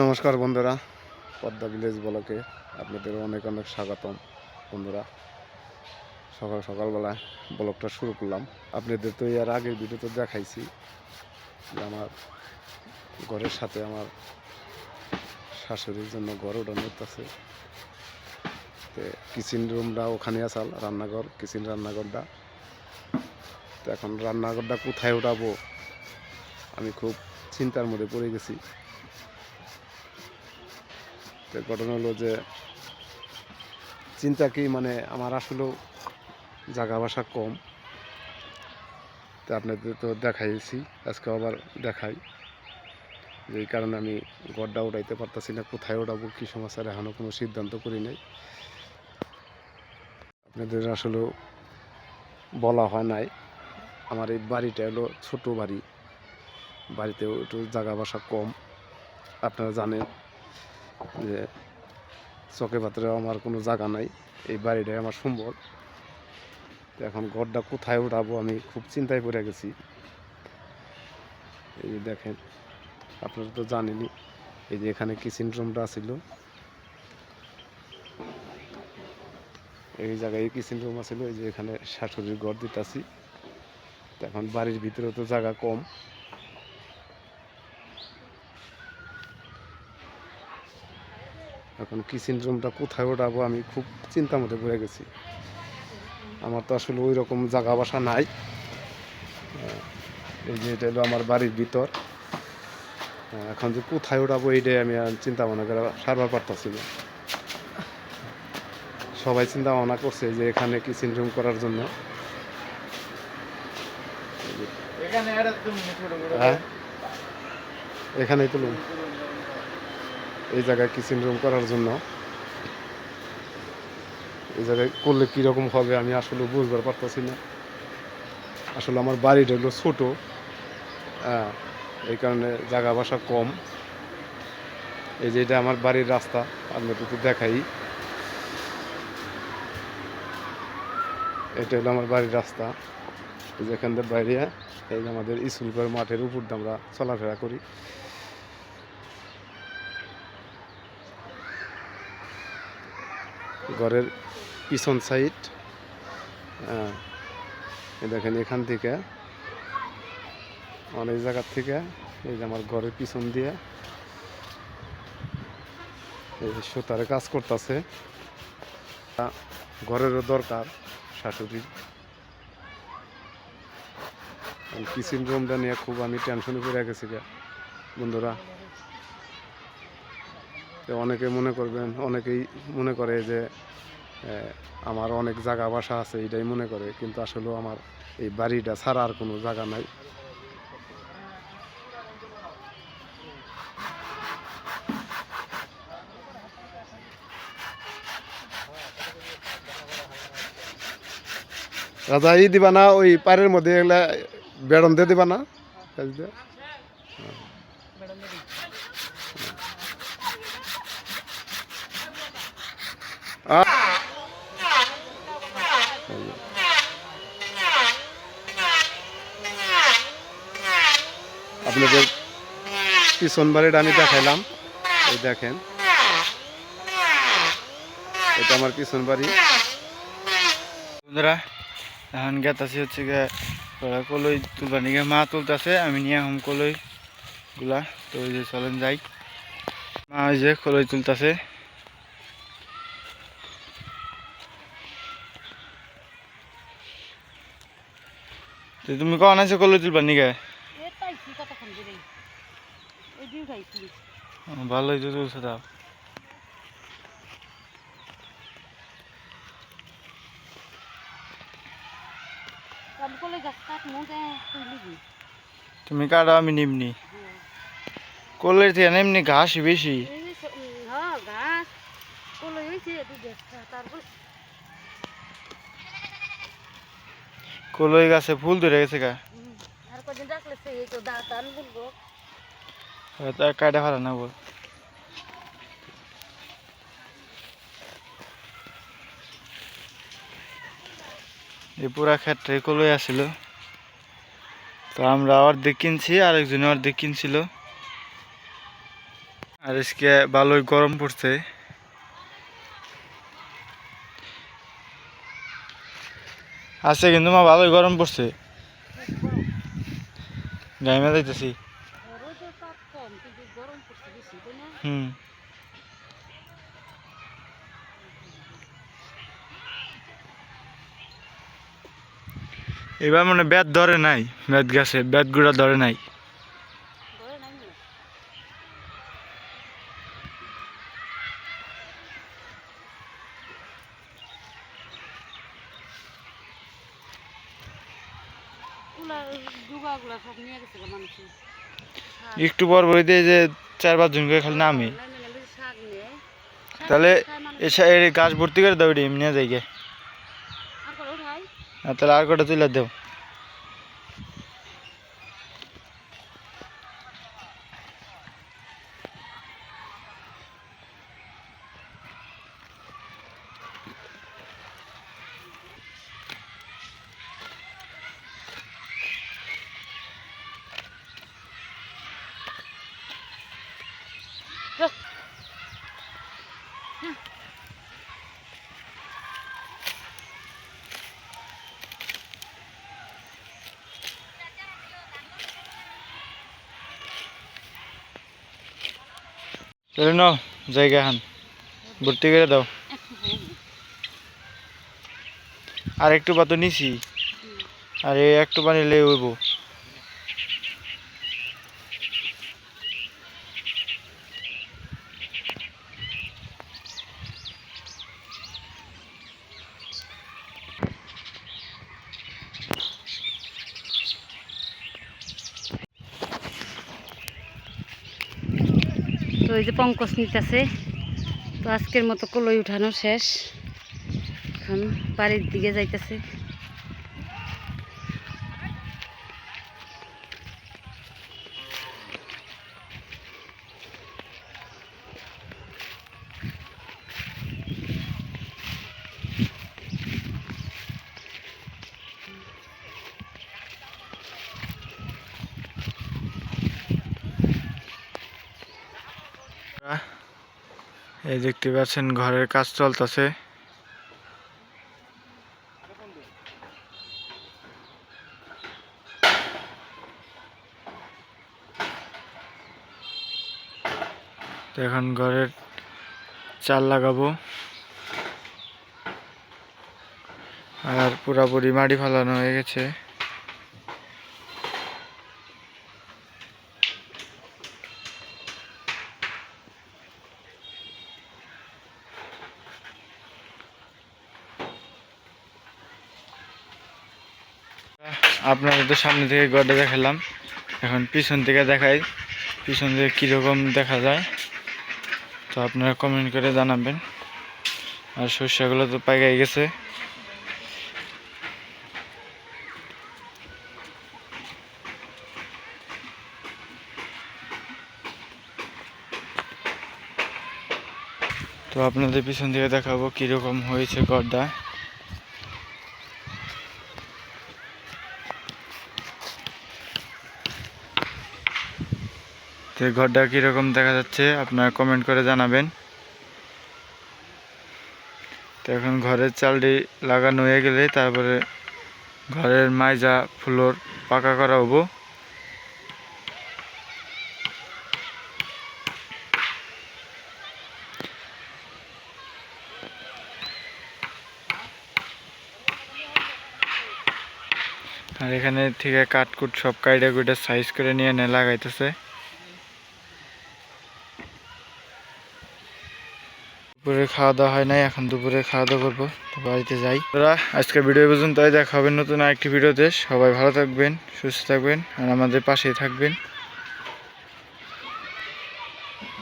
নমস্কার বন্ধুরা। পদ্মা ভিলেজ ব্লকে আপনাদের অনেক অনেক স্বাগতম বন্ধুরা। সকাল সকালবেলায় ব্লগটা শুরু করলাম। আপনাদের তো এর আগের ভিডিওতে দেখাইছি যে আমার ঘরের সাথে আমার শাশুড়ির জন্য ঘর ওঠানো আছে তো কিচেন রুমটা ওখানে আসাল রান্নাঘর কিচেন রান্নাঘরটা। তো এখন রান্নাঘরটা কোথায় উঠাবো আমি খুব চিন্তার মধ্যে পড়ে গেছি। ঘটনা হলো যে চিন্তা কি মানে আমার আসলেও জায়গা বাসা কম। তো আপনাদের তো দেখাইছি, আজকে আবার দেখাই। যে এই কারণে আমি গড্ডা উঠাইতে পারতাছি না, কোথায় উঠাবো, কী সমস্যার এখনও কোনো সিদ্ধান্ত করি নাই। আপনাদের আসলেও বলা হয় নাই, আমার এই বাড়িটা হলো ছোট বাড়ি। বাড়িতেও একটু জায়গা বাসা কম। আপনারা জানেন যে চকে পাত্রে আমার কোনো জায়গা নাই, এই বাড়িটাই আমার সম্বল। এখন ঘরটা কোথায় উঠাবো আমি খুব চিন্তায় পড়ে গেছি। এই যে দেখেন, আপনারা তো জানেনই, এই যে এখানে কিচেন রুমটা ছিল এই জায়গায় কিচেন রুম আছিল, এই যে এখানে শাশুড়ির ঘর দিতেছি। তো এখন বাড়ির ভিতরে তো জায়গা কম। এখন কিচেন রুমটা কোথায় ওঠাবো আমি খুব চিন্তার মধ্যে পড়ে গেছি। আমার তো আসলে ওই রকম জায়গা বাসা নাই। এই যে এটা হলো আমার বাড়ির ভিতর। এখন যে কোথায় ওঠাবো এইটাই আমি চিন্তা ভাবনা করে সারবার পারতাছি না। সবাই চিন্তা ভাবনা করছে যে এখানে কিচেন রুম করার জন্য। এখানে একটা তুমি ছোট বড় হ্যাঁ এখানেই তুলুন এই জায়গায় কিচেন রুম করার জন্য? এই জায়গায় করলে কীরকম হবে আমি আসলে বুঝবার পারতেছি না। আসলে আমার বাড়িটা হলো ছোটো হ্যাঁ এই কারণে জায়গা বাসা কম। এই যে এটা আমার বাড়ির রাস্তা আপনাদের তো দেখাই। এটা হলো আমার বাড়ির রাস্তা। যেখান থেকে বাইরে, এই আমাদের স্কুল মাঠের উপর দিয়ে আমরা চলাফেরা করি। ঘরের পিছন সাইড এই দেখেন এখান থেকে, অনেক জায়গার থেকে, এই যে আমার ঘরের পিছন দিয়ে, এই সুতারে কাজ করতেছে। ঘরেরও দরকার শাশুড়ির। কিচেন রুমটা নিয়ে খুব আমি টেনশনে পড়ে গেছি বন্ধুরা তো অনেকে মনে করবেন, অনেকেই মনে করে যে আমার অনেক জায়গা বাসা আছে এটাই মনে করে, কিন্তু আসলেও আমার এই বাড়িটা ছাড়া আর কোনো জায়গা নাই রাজা, ই দিবা না, ওই পাড়ের মধ্যে এগুলা বেড়ন দিয়ে দিবা না কাজ? আপনাদের পিছন বাড়িটা আমি দেখাইলাম। এই দেখেন। এটা আমার পিছন বাড়ি বন্ধুরা, এখন গেতাছি হচ্ছে গিয়ে কলই তুলবার নিয়ে মা তুলতেছে, আমি নিয়ে হম কলই গুলা তো ওই যে চলেন যাই। মা ওই যে কলই তুলতেছে। তুমি কখন আছে এই দিন খাইছি ভালোই তো তুলছে তাও কলে তুমি কাটো আমি নিমনি? কলের থেকে এমনি ঘাস বেশি এই যে স- উম, গাছ কলে হয়েছে তারপর কলই গাছে ফুল ধরে গেছে গা। আর কদিন রাখলে সে তো দাঁত আন বলব। আর কাটা ফেলা না বল। এই পুরা ক্ষেত্রে কলই আসছিল তো আমরা অর্ধেক কিনছি আরেকজনে অর্ধেক কিনছিল। আর আজকে ভালোই গরম পড়ছে। আছে কিন্তু মা ভালোই গরম পড়ছে। গাইমে যাইতেছি। হুম। এবার মানে ব্যাট ধরে নাই ব্যাট গাছে ব্যাট গুড়া ধরে নাই ঘরে নাই না গুলা ডুগাগুলা সব নিয়ে গেছে গো মানুষে শাক। একটু পর পর দিয়ে যে চার পাঁচ জন করে খালি নামি। নিয়ে। শাক তাহলে এই গাছ ভর্তি করে দাও এমনি আর তাহলে আর কটা তুলে দেও। চলে নাও, জায়গা হান। ভর্তি করে দাও। আর একটু পাতো নিছি। আর একটু পানি লেগে হইব। তো এই যে পঙ্কজ নিতেছে। তো আজকের মতো কলই উঠানো শেষ। এখন বাড়ির দিকে যাইতেছে। এই দেখতে পাচ্ছেন ঘরের কাজ চলতেছে। এখন ঘরের চাল লাগাবো। আর পুরাপুরি মাটি ফালানো হয়ে গেছে। আপনাদের তো সামনে থেকে গড়ে দেখালাম। এখন পিছন থেকে দেখাই, পিছন থেকে কীরকম দেখা যায়। তো আপনারা কমেন্ট করে জানাবেন। আর শস্যগুলো তো পাইকাই গেছে। তো আপনাদের পিছন থেকে দেখাবো কীরকম হয়েছে গড়টা তো ঘরটা কীরকম দেখা যাচ্ছে, আপনারা কমেন্ট করে জানাবেন। তো এখন ঘরের চালটি লাগানো হয়ে গেলে তারপরে ঘরের মাইজা ফ্লোর পাকা করা হব আর এখানে থেকে কাটকুট সব কাইডা কুইটা সাইজ করে নিয়ে এনে লাগাইতেছে। দুপুরে খাওয়া দাওয়া হয় নাই, এখন দুপুরে খাওয়া দাওয়া করব। তো বাড়িতে যাই। তোরা আজকে ভিডিও পর্যন্ত দেখা হবে নতুন আরেকটি ভিডিওতে সবাই ভালো থাকবেন, সুস্থ থাকবেন, আর আমাদের পাশেই থাকবেন।